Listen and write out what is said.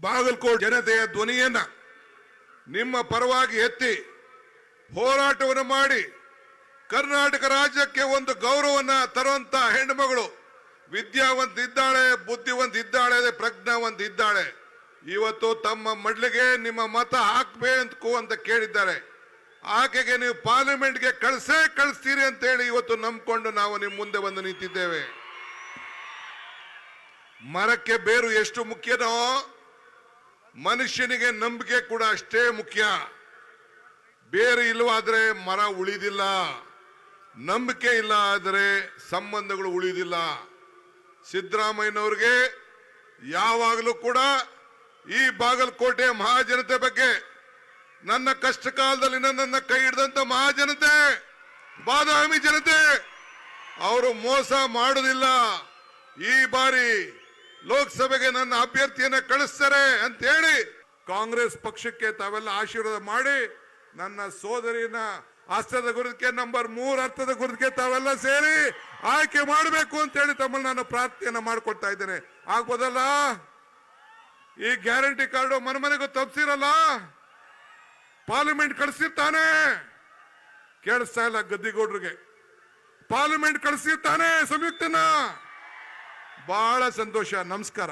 ಬಾಗಲಕೋಟೆ ಜನತೆಯ ಧ್ವನಿಯನ್ನ ನಿಮ್ಮ ಪರವಾಗಿ ಎತ್ತಿ ಹೋರಾಟವನ್ನು ಮಾಡಿ ಕರ್ನಾಟಕ ರಾಜ್ಯಕ್ಕೆ ಒಂದು ಗೌರವನ್ನ ತರುವಂತ ಹೆಣ್ಣುಮಗಳು ವಿದ್ಯಾವಂತ ಇದ್ದಾಳೆ ಬುದ್ಧಿವಂತ ಇದ್ದಾಳೆ ಪ್ರಜ್ಞಾವಂತ ಇದ್ದಾಳೆ ಇವತ್ತು ತಮ್ಮ ಮಡ್ಲಿಗೆ ನಿಮ್ಮ ಮತ ಹಾಕ್ಬೇಕು ಅಂತ ಕೇಳಿದ್ದಾರೆ. ಆಕೆಗೆ ನೀವು ಪಾರ್ಲಿಮೆಂಟ್ಗೆ ಕಳಿಸೇ ಕಳಿಸ್ತೀರಿ ಅಂತ ಹೇಳಿ ಇವತ್ತು ನಂಬಿಕೊಂಡು ನಾವು ನಿಮ್ಮ ಮುಂದೆ ಬಂದು ನಿಂತಿದ್ದೇವೆ. ಮರಕ್ಕೆ ಬೇರು ಎಷ್ಟು ಮುಖ್ಯನೋ ಮನುಷ್ಯನಿಗೆ ನಂಬಿಕೆ ಕೂಡ ಅಷ್ಟೇ ಮುಖ್ಯ. ಬೇರೆ ಇಲ್ಲವಾದ್ರೆ ಮರ ಉಳಿದಿಲ್ಲ. ನಂಬಿಕೆ ಇಲ್ಲ ಆದರೆ ಸಂಬಂಧಗಳು ಉಳಿದಿಲ್ಲ. ಸಿದ್ದರಾಮಯ್ಯನವ್ರಿಗೆ ಯಾವಾಗಲೂ ಕೂಡ ಈ ಬಾಗಲಕೋಟೆ ಮಹಾಜನತೆ ಬಗ್ಗೆ ನನ್ನ ಕಷ್ಟ ಕಾಲದಲ್ಲಿ ನನ್ನನ್ನ ಕೈ ಹಿಡಿದಂತ ಮಹಾಜನತೆ, ಬಾದಾಮಿ ಜನತೆ, ಅವರು ಮೋಸ ಮಾಡುವುದಿಲ್ಲ ಈ ಬಾರಿ ಲೋಕಸಭೆಗೆ ನನ್ನ ಅಭ್ಯರ್ಥಿಯನ್ನ ಕಳಿಸ್ತಾರೆ ಅಂತ ಹೇಳಿ ಕಾಂಗ್ರೆಸ್ ಪಕ್ಷಕ್ಕೆ ತಾವೆಲ್ಲ ಆಶೀರ್ವಾದ ಮಾಡಿ ನನ್ನ ಸೋದರಿನ ಅರ್ಥದ ಗುರುತಿಗೆ, ನಂಬರ್ ಮೂರ್ ಅರ್ಥದ ಗುರುದಕ್ಕೆ ತಾವೆಲ್ಲ ಸೇರಿ ಆಯ್ಕೆ ಮಾಡಬೇಕು ಅಂತ ಹೇಳಿ ತಮ್ಮಲ್ಲಿ ನಾನು ಪ್ರಾರ್ಥನೆಯನ್ನ ಮಾಡ್ಕೊಳ್ತಾ ಇದ್ದೇನೆ. ಆಗ್ಬೋದಲ್ಲ? ಈ ಗ್ಯಾರಂಟಿ ಕಾರ್ಡು ಮನೆ ಮನೆಗೂ ತಪ್ಸಿರಲ್ಲ? ಪಾರ್ಲಿಮೆಂಟ್ ಕಳಿಸಿರ್ತಾನೆ. ಕೇಳಿಸ್ತಾ ಇಲ್ಲ ಗದ್ದಿಗೌಡ್ರಿಗೆ. ಪಾರ್ಲಿಮೆಂಟ್ ಕಳಿಸಿರ್ತಾನೆ ಸಂಯುಕ್ತನ. ಬಹಳ ಸಂತೋಷ, ನಮಸ್ಕಾರ.